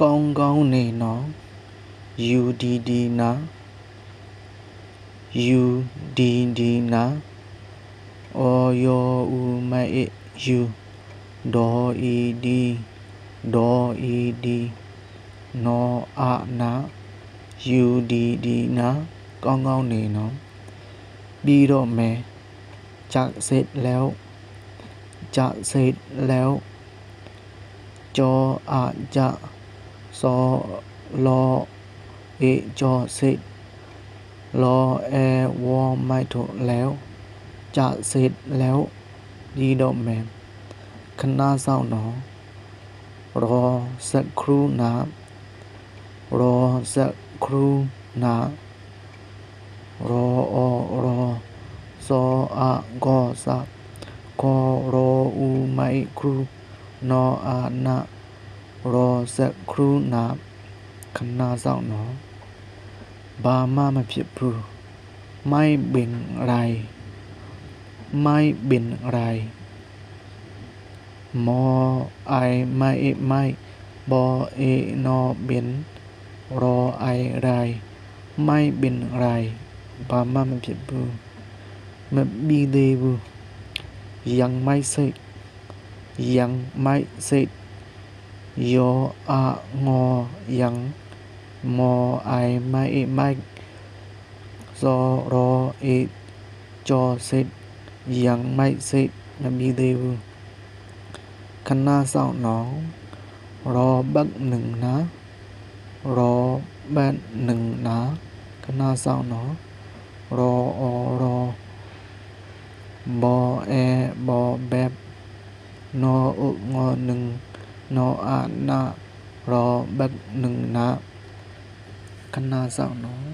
ကောင်းကောင်းနေနော် UDD နာ UDD နာအော်ယောဦးမိုက် U ဒေါ် ED ဒေါ် ED နော်အာနာ UDD နာကောင်းကောင်းနေနော်ပြီးတော့မယ်จากเสร็จแล้วจะเสร็จแล้ว จออาจจะ สอรอเอจอเสร็จรอแอวอไม่ถูกแล้วจะเสร็จแล้วดีดอกแมมคณะเศร้าหนอ รอสักครู่นะ รอสักครู่นะ รออรอซออากอสักกอรออูไม่ครูนออานะ รอสักครู่นะคณาเจ้าเนาะบามามาเพียบพรูไม่เป็นไร ไม่เป็นไร มอไอไม่ไม่บอเอนอเป็นรอไอไร ไม่เป็นไรบามามาเพียบพรูมันบีเดบูยังไม่เสร็จยังไม่เสร็จ yo a ngô yang mo ai mai mai. Do ro e cho se yang mai se là bi đều kana sao nó, ro bắc nừng ná. Ro bạn nừng ná kana sao nó. Ro o ro bo e bo bẹp. No u ngo nừng นออุงอหนึ่งนออารอบักหนึ่งนะคณะสาวน้อง